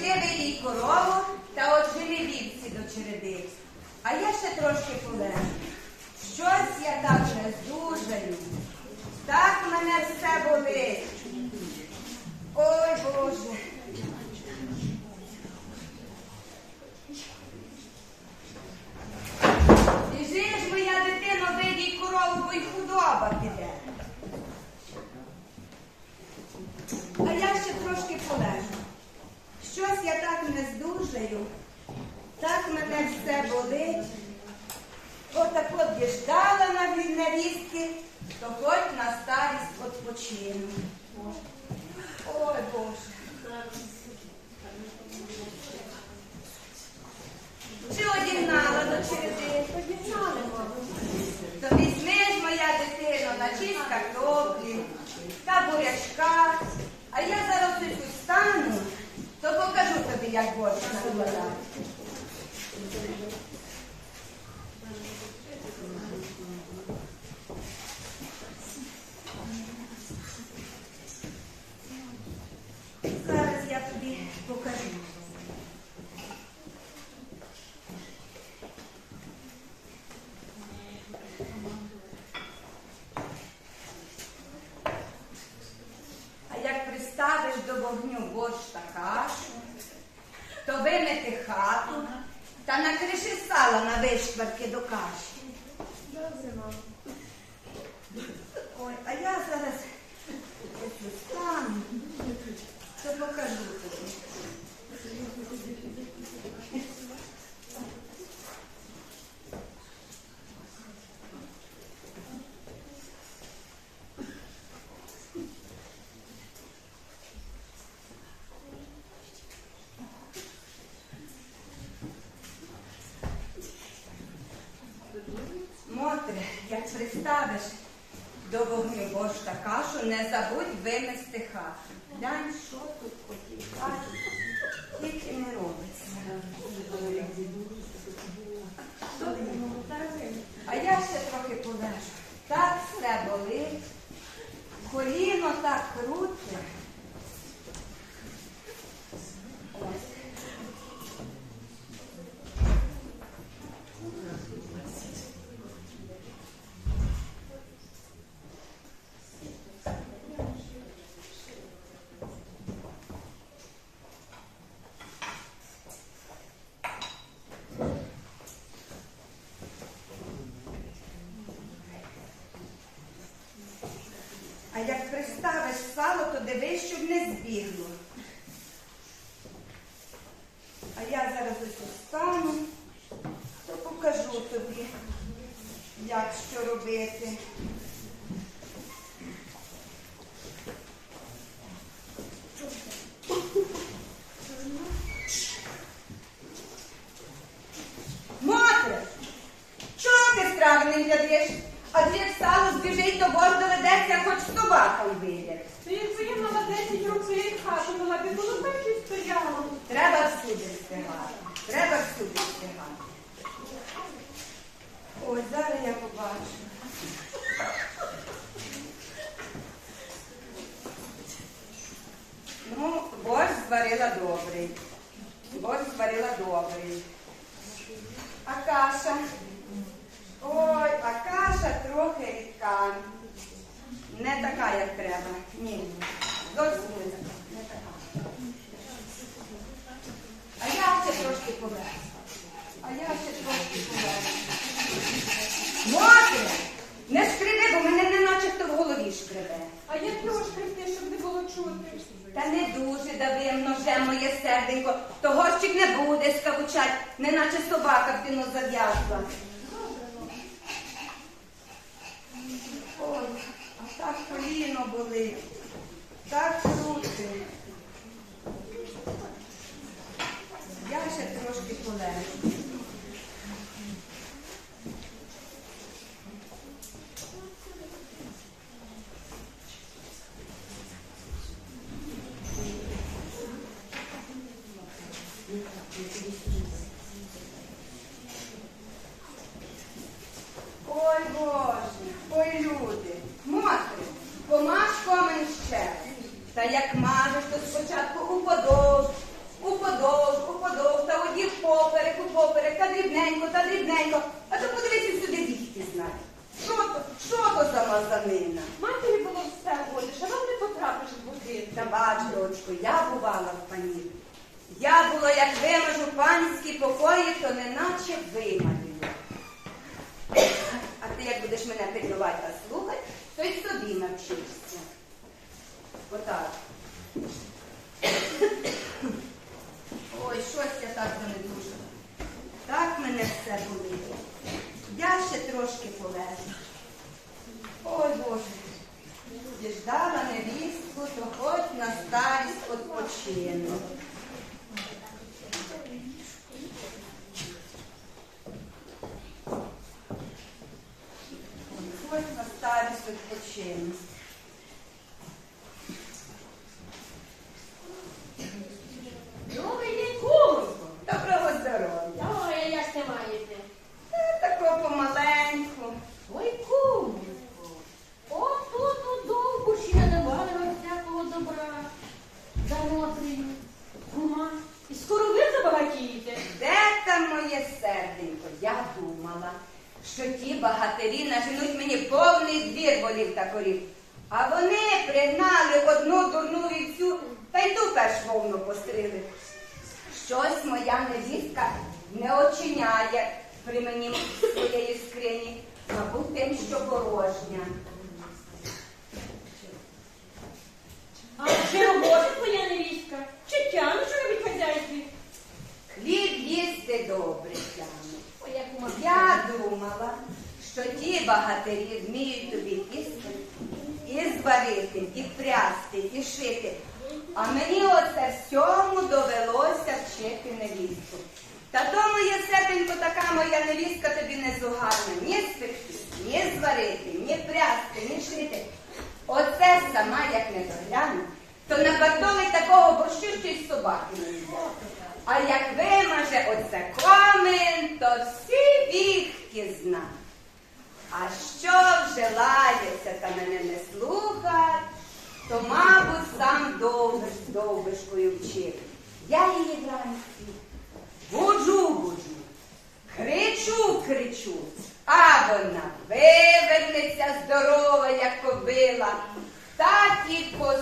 то піди вилій корову та от жени вівці до череди. А я ще трошки полежу. Щось я так не здужаю. Так мене все болить. Ой, Боже. Біжи ж, моя дитино, вийдіть корову, бо й худоба піде. А я ще трошки полежу. Щось я так не здужаю, так мене все болить. Діждала на невістки, то хоч на старість відпочину. Ой, Боже. Чи одігнала до череди? Одігнали, мабуть. То візьми ж, моя дитино, начись картоплі та бурячка. А я зараз тут встану, то покажу тобі, як борщ накладати. Зараз я тобі покажу. А як приставиш до вогню борщ та кашу, то вимити хату та накриши сала на вишкварки до каші. Добре, мамо. Ой, а я зараз ось встану, то покажу тобі. Мотре, як приставиш до вогню борщ та кашу, не забудь вимести хату. Глянь, що тут по тій хаті, тільки не робиться. А я ще трохи полежу. Так все болить, коліно так круте. Ось. А як приставиш сало, то дивись, щоб не збігло. А я зараз ось встану, то покажу тобі, як що робити. Мотре, чого ти страви не глядиш? А дві сало збіжить, то борщ доведеться, хоч з собакам вийде. Та якби я мала 10 років хату, була б було так і стояла. Треба всюди встигати. Треба всюди встигати. Ось зараз я побачу. Ну, борщ зварила добрий. Борщ зварила добрий. А каша? Ой, а каша трохи рідка. Не така, як треба. Ні. Зовсім не така. Не така. А я ще трошки полежу. А я ще трошки полежу. Моти! Не шкриби, бо мене не наче хто в голові шкребе. А я трошки те, щоб не було чути. Та не дуже давим ножем моє серденько. То горщик не буде скавучать, неначе собака в тину зав'язла. Ой, а так коліно болить. Так крути. Ой Боже, ой люди, матері, помаж комен ще. Та як мажеш, то спочатку уподовж, уподовж, уподовж, та одів поперек, упоперек, та дрібненько, та дрібненько. А то подивися сюди бігти знає. Що то, що то за мазанина? Матері було все волі, що не потрапиш в будинку. Та бач, дочко, я бувала в панів. Я було, як вимажу панські покої, то неначе вималюю. А ти як будеш мене пильнувати та слухати, то й собі навчишся. Отак. Ой, щось я так занедужила. Так мене все болить. Я ще трошки полежу. Ой, Боже, діждала невістку, то хоч на старість відпочину. Хоч на старість та корів. А вони пригнали одну дурну вівцю та й ту перш вовну пострили. Щось моя невістка не очиняє при мені своєї скрині, мабуть, тим, що порожня. А чи робоча твоя невістка? Чи тяне, що робить хазяйстві? Хліб їсти добре тяне. Ой, як кума. Я думала, що ті багатирі вміють тобі їсти, і зварити, і прясти, і шити. А мені оце всьому довелося вчити невістку. Та то моє сепенько, така моя невістка тобі не зугарна. Ні спекти, ні зварити, ні прясти, ні шити. Оце сама, як не догляну, то наготовить такого борщу, що й собаки не їдять. А як вимаже оце комин, то всі віхки зна. А що вже лається та мене не слухать, то, мабуть, сам довбиш довбишкою вчив. Я її вранці буджу, буджу, кричу, кричу, а вона вивернеться здорова, як кобила, так і по